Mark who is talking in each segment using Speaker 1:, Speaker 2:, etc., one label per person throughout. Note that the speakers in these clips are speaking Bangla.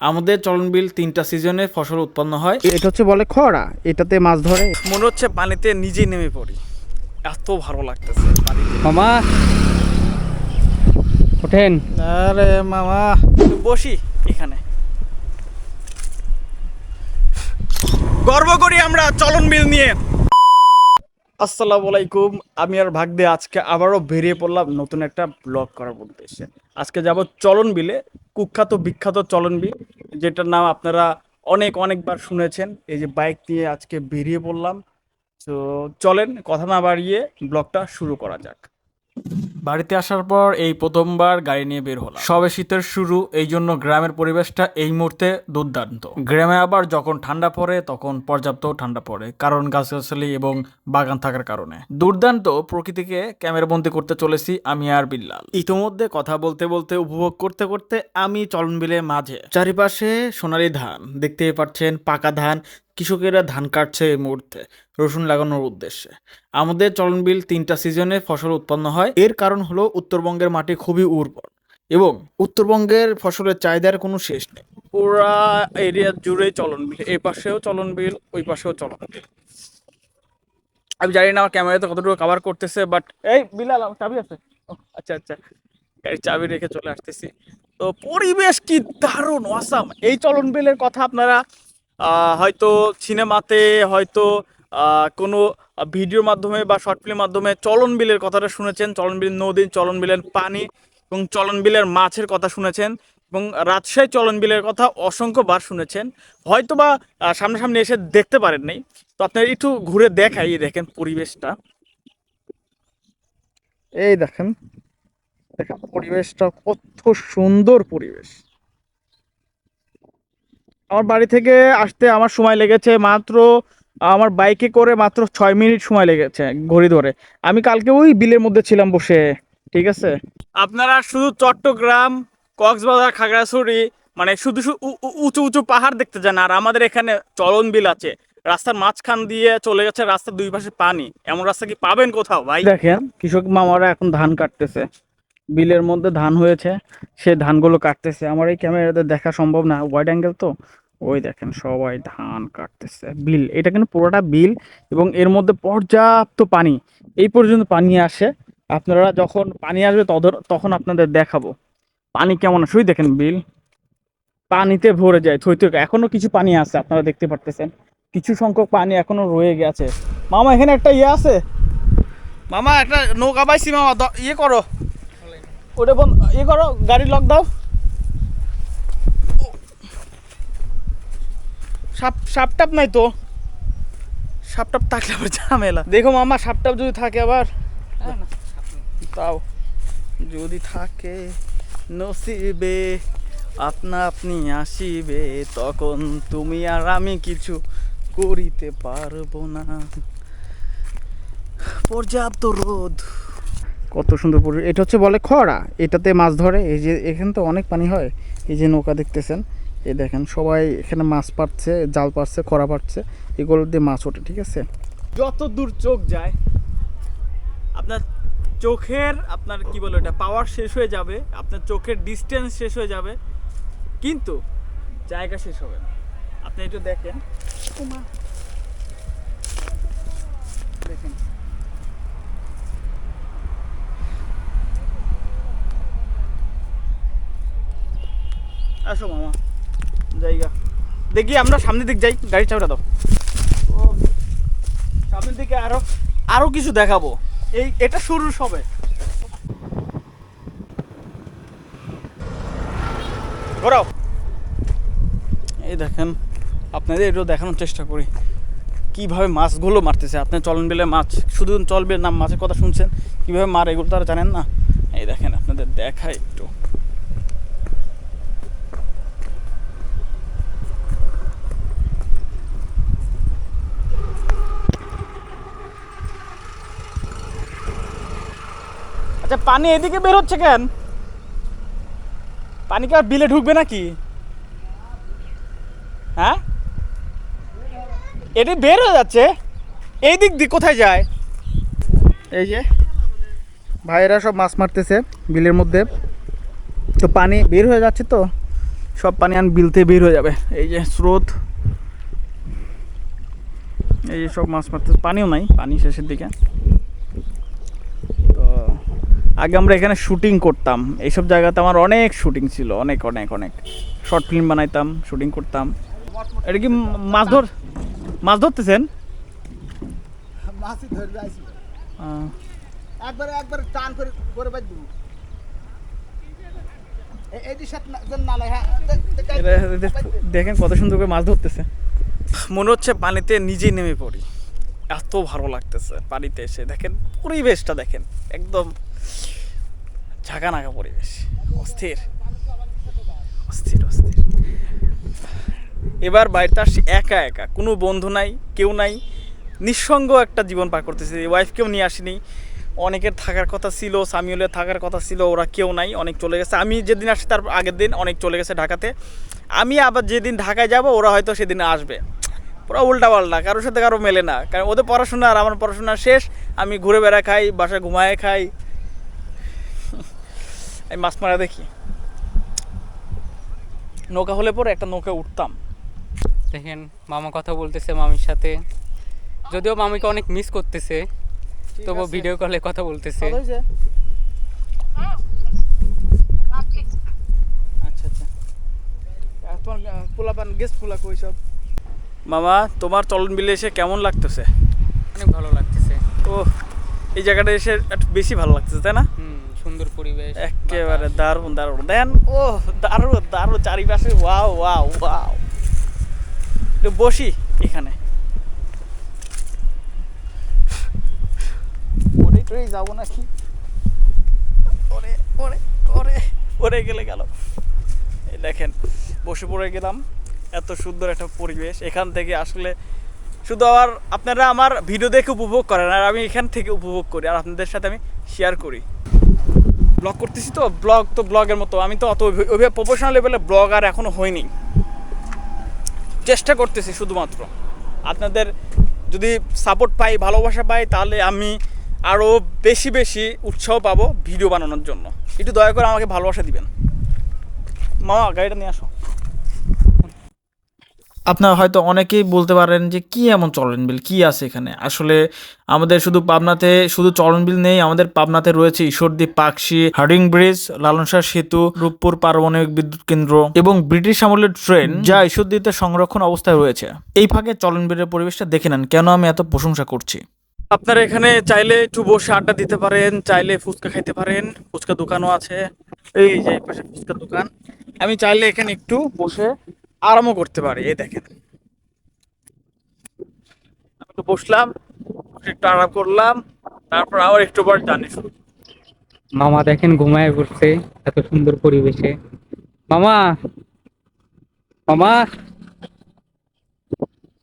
Speaker 1: আমাদের চলন বিল তিনটা সিজনে ফসল উৎপন্ন হয়।
Speaker 2: এটা হচ্ছে বলে খরা এটাতে মাছ ধরে।
Speaker 1: মনে হচ্ছে পানিতে নিজেই নেমে পড়ি। এত ভালো লাগতেছে
Speaker 2: মামা ওঠেন।
Speaker 1: আরে মামা বসি এখানে। গর্ব করি আমরা চলন বিল নিয়ে। আসসালামু আলাইকুম আমি আর ভাগ্যে আজকে আবারও বেরিয়ে পড়লাম নতুন একটা ব্লগ করার উদ্দেশ্যে। আজকে যাব চলন বিলে। কুখ্যাত, বিখ্যাত চলন বি যেটার নাম আপনারা অনেক, অনেকবার শুনেছেন। এই যে বাইক নিয়ে আজকে বেরিয়ে পড়লাম। তো চলেন, কথা না বাড়িয়ে ব্লগটা শুরু করা যাক। বাড়িতে আসার পর এই প্রথমবার গাড়ি নিয়ে বের হলাম। সবে শীতের শুরু, এই জন্য গ্রামের পরিবেশটা এই মুহূর্তে দুর্দান্ত। গ্রামে আবার যখন ঠান্ডা পড়ে, তখন পর্যাপ্ত ঠান্ডা পড়ে, কারণ গাছগাছালি এবং বাগান থাকার কারণে। দুর্দান্ত প্রকৃতিকে ক্যামেরাবন্দি করতে চলেছি আমি আর বিল্লাল। ইতোমধ্যে কথা বলতে বলতে, উপভোগ করতে করতে আমি চলন বিলের মাঝে। চারিপাশে সোনালী ধান, দেখতেই পাচ্ছেন, পাকা ধান কৃষকেরা ধান কাটছে এই মুহূর্তে রসুন লাগানোর উদ্দেশ্যে। আমাদের চলনবিল তিনটা সিজনে ফসল উৎপন্ন হয়। এর কারণ হলো উত্তরবঙ্গের মাটি খুবই উর্বর এবং উত্তরবঙ্গের ফসলের চাহিদার কোনো শেষ নেই। পুরা এরিয়া জুড়ে চলন বিল এই পাশেও চলন বিল ওই পাশেও চলন বিল আমি জানি না আমার ক্যামেরাতে কতটুকু কভার করতেছে বাট এই বিলাল আমার চাবি আছে। আচ্ছা আচ্ছা। গাড়ির চাবি রেখে চলে আসতেছি। তো পরিবেশ কি দারুণ অসাম এই চলন বিলের কথা আপনারা হয়তো সিনেমাতে হয়তো কোনো ভিডিওর মাধ্যমে বা শর্ট ফিল্মের মাধ্যমে চলন বিলের কথাটা শুনেছেন। চলন বিল নদী, চলন বিলের পানি এবং চলন বিলের মাছের কথা শুনেছেন এবং রাজশাহী চলন বিলের কথা অসংখ্যবার শুনেছেন। হয়তো বা সামনাসামনি এসে দেখতে পারেন নাই। তো আপনারা একটু ঘুরে দেখাই দেখেন পরিবেশটা।
Speaker 2: এই দেখেন দেখেন পরিবেশটা কত সুন্দর পরিবেশ। আমার বাড়ি থেকে আসতে আমার সময় লেগেছে মাত্র আমার বাইকে করে মাত্র ছয় মিনিট সময় লেগেছে ঘড়ি ধরে। আমি কালকে ওই বিলের মধ্যে ছিলাম বসে ঠিক আছে?
Speaker 1: আপনারা শুধু চট্টগ্রাম কক্সবাজার খাগড়াছড়ি মানে শুধু উঁচু উঁচু পাহাড় দেখতে যান আর আমাদের এখানে চলন বিল আছে। রাস্তার মাঝখান দিয়ে চলে গেছে রাস্তার দুই পাশে পানি। এমন রাস্তা কি পাবেন কোথাও ভাই?
Speaker 2: দেখেন কৃষক মামারা এখন ধান কাটতেছে। বিলের মধ্যে ধান হয়েছে, সে ধানগুলো কাটতেছে। আমার এই ক্যামেরাতে দেখা সম্ভব না ওয়াইড অ্যাঙ্গেল তো? ওই দেখেন সবাই ধান কাটতেছে, বিল। এটা কিন্তু পুরোটা বিল এবং এর মধ্যে পর্যাপ্ত পানি। এই পর্যন্ত পানি আসে, আপনারা যখন পানি আসবে তখন আপনাদের দেখাবো। পানি কেমন আসে? দেখেন বিল। পানিতে ভরে যায়, থই থই। করে। এখনও কিছু পানি আছে, আপনারা দেখতে পারতেছেন। কিছু সংখ্যক পানি এখনও রয়ে গেছে। মামা, এখানে একটা ইয়ে আছে।
Speaker 1: মামা, একটা নৌকা পাইছি মামা ইয়ে করো।
Speaker 2: ওটা বন্ধ ইয়ে করো গাড়ি লক দাও।
Speaker 1: সাপ সাপ টাপ নাই তো? সাপ টাপ থাকলে আবার ঝামেলা।
Speaker 2: দেখো মামা সাপটাপ যদি থাকে আবার।
Speaker 1: তাও যদি থাকে নসিবে আপনা আপনি আসিবে তখন তুমি আর আমি কিছু করিতে পারব না। পর্যাপ্ত রোদ
Speaker 2: কত সুন্দর পরিবেশ এটা হচ্ছে বলে খরা। এটাতে মাছ ধরে। এই যে এখানে তো অনেক পানি হয়। এই যে নৌকা দেখতেছেন। এই দেখেন সবাই এখানে মাছ পাচ্ছে জাল পাচ্ছে খরা পাচ্ছে এগুলো দিয়ে মাছ ওঠে ঠিক আছে?
Speaker 1: যত দূর চোখ যায় আপনার চোখের আপনার কি বলে এটা পাওয়ার শেষ হয়ে যাবে। আপনার চোখের ডিস্টেন্স শেষ হয়ে যাবে। কিন্তু জায়গা শেষ হবে না। আপনি একটু। দেখেন। আসো মামা, জায়গা। দেখি আমরা সামনের দিক যাই গাড়ি চাপটা দাও। সামনের দিকে আরও আরও কিছু দেখাবো। এই, এটা শুরু সবে। ঘোরাও। এই দেখেন, আপনাদের একটু দেখানোর চেষ্টা করি। কীভাবে মাছগুলো মারতেছে, আপনার চলন বিলে মাছ। শুধু চলবে না মাছের কথা শুনছেন, কীভাবে মার, এগুলো তারা জানেন না। এই দেখেন, আপনাদের দেখাই একটু। পানি এদিকে বের হচ্ছে কেন? পানি কি আর বিলে ঢুকবে নাকি? হ্যাঁ? এটি বের হয়ে যাচ্ছে। এই দিক দিয়ে কোথায় যায়?
Speaker 2: এই যে, ভাইয়েরা সব মাছ মারতেছে বিলের মধ্যে। তো পানি বের হয়ে যাচ্ছে তো,
Speaker 1: সব পানি আন বিলতে বের হয়ে যাবে। এই যে স্রোত। এই যে সব মাছ মারতে পানিও নাই, পানি শেষের দিকে। আগে আমরা এখানে শুটিং করতাম। এইসব জায়গাতে আমার অনেক শুটিং ছিল অনেক অনেক অনেক। শর্ট ফিল্ম বানাইতাম শুটিং করতাম। এটা কি মাছ ধর মাছ ধরতেছেন?
Speaker 2: একবার একবার টান করে করে দিব। হ্যাঁ
Speaker 1: দেখেন কত সুন্দর করে মাছ ধরতেছে। মনে হচ্ছে পানিতে নিজেই নেমে পড়ি। এত ভালো লাগতেছে পানিতে এসে। দেখেন পরিবেশটা দেখেন একদম ঝাঁকানাকা পরিবেশ। অস্থির। অস্থির অস্থির। এবার বাড়িতে আসছি একা একা। কোনো বন্ধু নাই কেউ নাই। নিঃসঙ্গ একটা জীবন পার করতেছি। ওয়াইফকেও নিয়ে আসিনি। অনেকের থাকার কথা ছিল সামিউলের থাকার কথা ছিল ওরা কেউ নাই অনেক চলে গেছে। আমি যেদিন আসছি তার আগের দিন অনেক চলে গেছে ঢাকাতে। আমি আবার যেদিন ঢাকায় যাব ওরা হয়তো সেদিন আসবে। পুরো উল্টা পাল্টা কারোর সাথে কারও মেলে না। কারণ ওদের পড়াশোনা আর আমার পড়াশোনা শেষ। আমি ঘুরে বেড়া খাই বাসায় ঘুমায় খাই। এই মাছ মারা দেখি। নৌকা হলে পরে একটা নৌকা উঠতাম।
Speaker 3: দেখেন মামা কথা বলতেছে মামির সাথে। যদিও মামিকে অনেক মিস করতেছে তবু ভিডিও কলে কথা বলতেছে।
Speaker 1: আচ্ছা আচ্ছা। আর তোমার পোলাপান গেস্ট পোলা কই সব? মামা তোমার চলন বিলে এসে কেমন লাগতেছে?
Speaker 3: অনেক ভালো লাগতেছে।
Speaker 1: ও এই জায়গাটা এসে একটু বেশি ভালো লাগতেছে তাই না? একেবারে। দারুণ দারুণ। দেন ও দারুণ দারুণ চারিপাশে ওয়াও ওয়াও ওয়াও একটু বসি এখানে। ওরে টরে যাব নাকি? ওরে ওরে ওরে ওরে গেলে গেল। এই দেখেন বসে পড়ে গেলাম। এত সুন্দর একটা পরিবেশ। এখান থেকে আসলে শুধু আমার আপনারা আমার ভিডিও দেখে উপভোগ করেন আর আমি এখান থেকে উপভোগ করি আর আপনাদের সাথে আমি শেয়ার করি। ব্লগ করতেছি তো ব্লগ তো ব্লগের মতো। আমি তো অত ওইভাবে- প্রফেশনাল লেভেলে ব্লগ আর এখনও হয়নি। চেষ্টা করতেছি শুধুমাত্র। আপনাদের যদি সাপোর্ট পাই, ভালোবাসা পাই, তাহলে আমি আরও বেশি বেশি উৎসাহ পাবো ভিডিও বানানোর জন্য। একটু দয়া করে আমাকে ভালোবাসা দিবেন। মামা, গাড়িটা নিয়ে আসো।
Speaker 4: আপনারা হয়তো অনেকেই বলতে পারেন যে, কি এমন চলন বিল? কি আছে এখানে? আসলে আমাদের শুধু পাবনাতে, শুধু চলন বিল নেই, আমাদের পাবনাতে রয়েছে ঈশ্বরদী, পাকশি, হার্ডিং ব্রিজ, লালনসার সেতু, রূপপুর পারমাণবিক বিদ্যুৎ কেন্দ্র এবং ব্রিটিশ আমলের ট্রেন যা ঈশ্বরদীতে সংরক্ষণ অবস্থায় রয়েছে। এই ফাঁকে চলন বিলের পরিবেশটা দেখে নেন, কেন আমি এত প্রশংসা করছি?
Speaker 1: আপনারা এখানে চাইলে একটু বসে আড্ডা দিতে পারেন, চাইলে ফুচকা খাইতে পারেন, ফুচকা দোকানও আছে। এই যে পাশে ফুচকা দোকান। আমি চাইলে এখানে একটু বসে আরামও করতে পারি এই দেখেন। আমি একটু বসলাম একটু আরাম করলাম তারপর আবার একটু পর জানি শুরু।
Speaker 3: মামা দেখেন ঘুমায় পড়ছে এত সুন্দর পরিবেশে। মামা মামা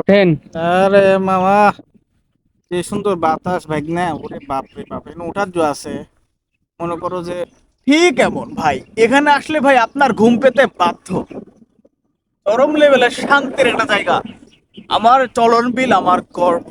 Speaker 3: ওঠেন।
Speaker 1: আরে মামা যে সুন্দর বাতাস ভাই না ওরে বাপরে বাপ এখানে ওঠার জো আছে। মনে করো যে ঠিক এমন ভাই এখানে আসলে ভাই আপনার ঘুম পেতে বাধ্য। চরম লেভেলের শান্তির একটা জায়গা। আমার চলন বিল আমার গর্ব।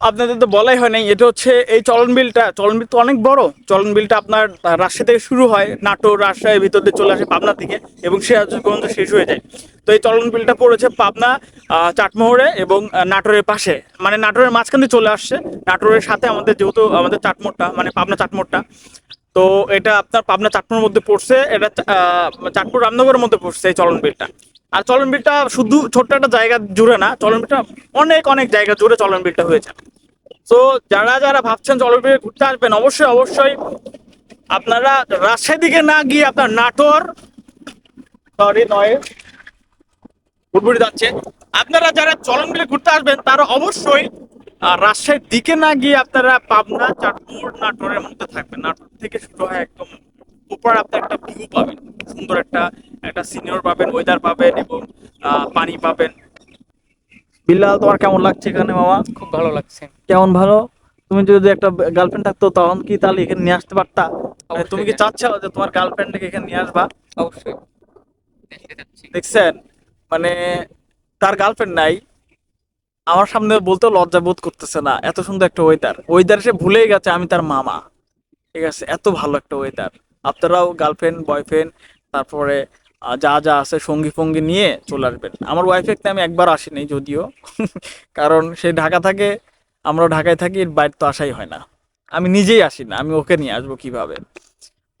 Speaker 1: আপনাদের তো বলাই হয় নাই এটা হচ্ছে এই চলন বিলটা। চলন বিল তো অনেক বড়। চলন বিলটা আপনার রাজশাহী থেকে শুরু হয় নাটোর রাজশাহীর ভিতর দিয়ে চলে আসে পাবনা থেকে এবং সে পর্যন্ত শেষ হয়ে যায়। তো এই চলন বিলটা পড়েছে পাবনা চাটমোহরে এবং নাটোরের পাশে। মানে নাটোরের মাঝখান চলে আসছে। নাটোরের সাথে আমাদের যেহেতু আমাদের চাটমোড়টা মানে পাবনা চাটমোড়টা তো এটা আপনার পাবনা চাটমোড়ের মধ্যে পড়ছে এটা আহ, চাটমোড় রামনগরের মধ্যে পড়ছে এই চলন বিলটা। আর চলন বিলটা শুধু ছোট্ট একটা জায়গা জুড়ে না চলন বিলটা অনেক অনেক জায়গা জুড়ে চলন বিলটা হয়েছে। তো যারা যারা ভাবছেন চলন বিলে ঘুরতে আসবেন, অবশ্যই অবশ্যই আপনারা রাজশাহী দিকে না গিয়ে আপনার নাটোর সরি নয় বুটবুড়ি যাচ্ছে আপনারা যারা চলন বিলে ঘুরতে আসবেন, তারা অবশ্যই রাজশাহীর দিকে না গিয়ে আপনারা পাবনা চাটমোড় নাটোরের মধ্যে থাকবেন। নাটোর থেকে শুরু হয় একদম উপর আপনার একটা ভিউ পাবেন। সুন্দর একটা একটা সিনিয়র পাবেন ওয়েদার পাবেন এবং পানি পাবেন। বিল্লাল তোমার কেমন লাগছে এখানে মামা?
Speaker 3: খুব ভালো লাগছে।
Speaker 1: কেমন ভালো? তুমি যদি একটা গার্লফ্রেন্ড থাকতো তখন কি তাহলে এখানে নিয়ে আসতে পারতা? মানে তুমি কি। চাচ্ছ যে তোমার গার্লফ্রেন্ডকে এখানে নিয়ে আসবা?
Speaker 3: অবশ্যই।
Speaker 1: দেখছেন? মানে তার গার্লফ্রেন্ড নাই। আমার সামনে বলতেও লজ্জা বোধ করতেছে না। এত সুন্দর একটা ওয়েদার ওয়েদার সে ভুলেই গেছে আমি তার মামা। ঠিক আছে? এত ভালো একটা ওয়েদার আপনারাও গার্লফ্রেন্ড বয়ফ্রেন্ড তারপরে যা যা আছে সঙ্গী ফঙ্গি নিয়ে চলে আসবেন। আমার ওয়াইফেতে আমি একবার আসিনি যদিও। কারণ সে ঢাকা থাকে আমরা ঢাকায় থাকি বাইরে তো আসাই হয় না। আমি নিজেই আসি না, আমি ওকে নিয়ে আসব কীভাবে?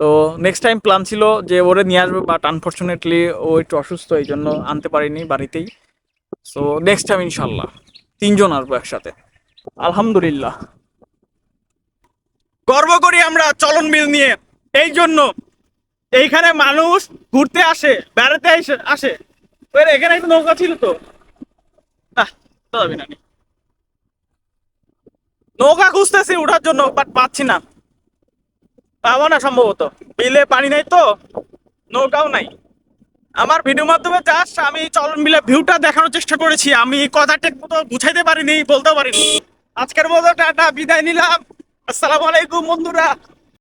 Speaker 1: তো নেক্সট টাইম প্ল্যান ছিল যে ওরে নিয়ে আসব বাট আনফর্চুনেটলি ও একটু অসুস্থ, এই জন্য আনতে পারিনি বাড়িতেই। সো নেক্সট টাইম ইনশাল্লাহ তিনজন আসব একসাথে। আলহামদুলিল্লাহ।
Speaker 5: গর্ব করি আমরা চলন বিল নিয়ে। এই জন্য এইখানে মানুষ ঘুরতে আসে, বেড়াতে আসে। এখানে একটা নৌকা ছিল তো। নৌকা খুঁজতেছি ওঠার জন্য বাট পাচ্ছি না। পাবো না সম্ভবত। বিলে পানি নাই তো, নৌকাও নাই। আমার ভিডিও মাধ্যমে জাস্ট আমি চলন বিলে ভিউটা দেখানোর চেষ্টা করেছি। আমি কথা ঠিক মতো বুঝাইতে পারিনি বলতে পারিনি। আজকের মতো টাটা, বিদায় নিলাম। আসসালামু আলাইকুম বন্ধুরা।